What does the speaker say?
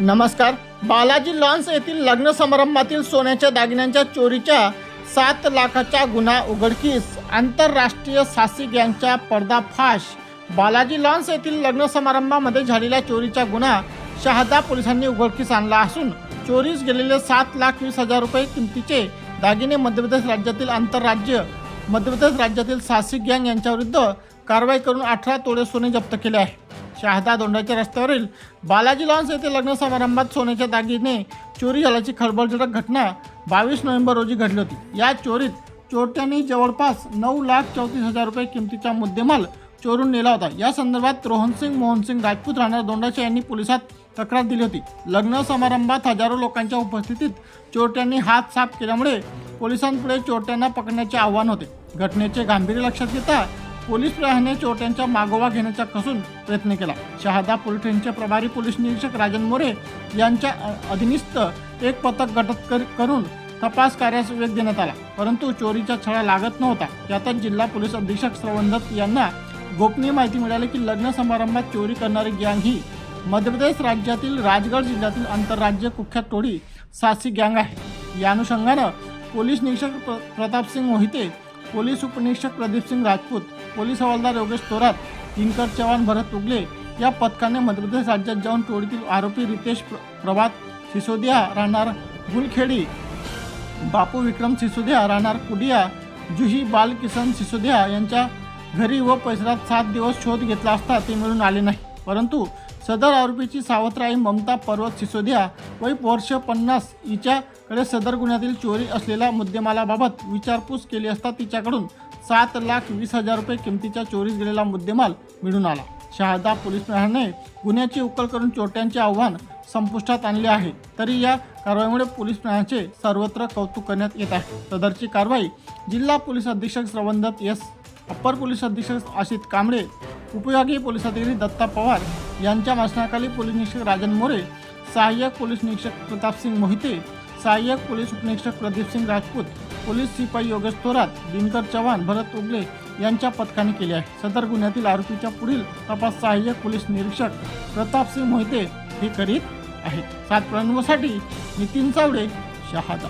नमस्कार. बालाजी लॉन्स येथील लग्न समारंभातील सोन्याच्या दागिन्यांच्या चोरीच्या सात लाखाचा गुन्हा उघडकीस आंतरराष्ट्रीय साहसी गँगचा पर्दाफाश बालाजी लॉन्स येथील लग्न समारंभामध्ये झालेल्या चोरीचा गुन्हा शहादा पोलिसांनी उघडकीस आणला असून चोरीस गेलेले सात लाख वीस हजार रुपये किमतीचे दागिने मध्यप्रदेश राज्यातील आंतरराज्य मध्यप्रदेश राज्यातील साहसी गँग यांच्याविरुद्ध कारवाई करून अठरा तोडे सोने जप्त केले आहे शहादा दोंडाच्या रस्त्यावरील बालाजी लॉन्स येथे लग्न समारंभात सोन्याच्या दागिने चोरी झाल्याची खळबळजनक घटना बावीस नोव्हेंबर रोजी घडली होती. या चोरीत चोरट्यांनी जवळपास नऊ लाख चौतीस हजार रुपये किमतीचा मुद्देमाल चोरून नेला होता. या संदर्भात रोहनसिंग मोहनसिंग राजपूत राहणार दोंडाच्या यांनी पोलिसात तक्रार दिली होती. लग्न समारंभात हजारो लोकांच्या उपस्थितीत चोरट्यांनी हात साफ केल्यामुळे पोलिसांपुढे चोरट्यांना पकडण्याचे आव्हान होते. घटनेचे गांभीर्य लक्षात घेता पोलीस प्रशासनाने चोरट्यांचा मागोवा घेण्याचा कसून प्रयत्न केला. शहादा पोलीस प्रभारी पोलीस निरीक्षक राजन मोरे यांच्या अधिनिस्त एक पथक गटत कर- करून तपास कार्यास वेग देण्यात आला. परंतु चोरीचा छळा लागत नव्हता. यातच जिल्हा पोलीस अधीक्षक श्रवण यांना गोपनीय माहिती मिळाली की लग्न समारंभात चोरी करणारी गँग ही मध्य प्रदेश राज्यातील राजगड जिल्ह्यातील आंतरराज्य कुख्यात टोळी साहसी गँग आहे. या अनुषंगानं पोलीस निरीक्षक प्र- प्रतापसिंग मोहिते पोलीस उपनिरीक्षक प्रदीपसिंग राजपूत पोलीस हवालदार योगेश थोरात दिनकर चव्हाण भरत उगले या पथकाने मध्यप्रदेश राज्यात जाऊन टोळीतील आरोपी रितेश प्रभात सिसोदिया राहणार गुलखेडी बापू विक्रम सिसोदिया राहणार कुडिया जुही बालकिसन सिसोदिया यांच्या घरी व परिसरात सात दिवस शोध घेतला असता ते मिळून आले नाही. परंतु सदर आरोपीची सावत्राई ममता पर्वत सिसोदिया वय वर्ष पन्नास. हिच्याकडे सदर गुन्ह्यातील चोरी असलेल्या मुद्देमालाबाबत विचारपूस केली असता तिच्याकडून सात लाख वीस हजार रुपये किमतीच्या चोरीस गेलेला मुद्देमाल मिळून आला. शहादा पोलीस प्रशासनाने गुन्ह्याची उकल करून चोरट्यांचे आव्हान संपुष्टात आणले आहे. तरी या कारवाईमुळे पोलीस प्रशासनाचे सर्वत्र कौतुक करण्यात येत आहे. सदरची कारवाई जिल्हा पोलीस अधीक्षक श्रवणदत्त एस अप्पर पोलीस अधीक्षक आशित कांबळे उपयोगी पोलीस अधिकारी दत्ता पवार यांच्या वाचनाखाली पोलीस निरीक्षक राजन मोरे सहाय्यक पोलीस निरीक्षक प्रतापसिंग मोहिते सहाय्यक पोलीस उपनिरीक्षक प्रदीपसिंग राजपूत पोलीस शिपाई योगेश थोरात दिनकर चव्हाण भरत उगले यांच्या पथकाने केले आहे. सदर गुन्ह्यातील आरोपीच्या पुढील तपास सहाय्यक पोलीस निरीक्षक प्रतापसिंग मोहिते हे करीत आहेत. सात साठी नितीन चावडे शहादा.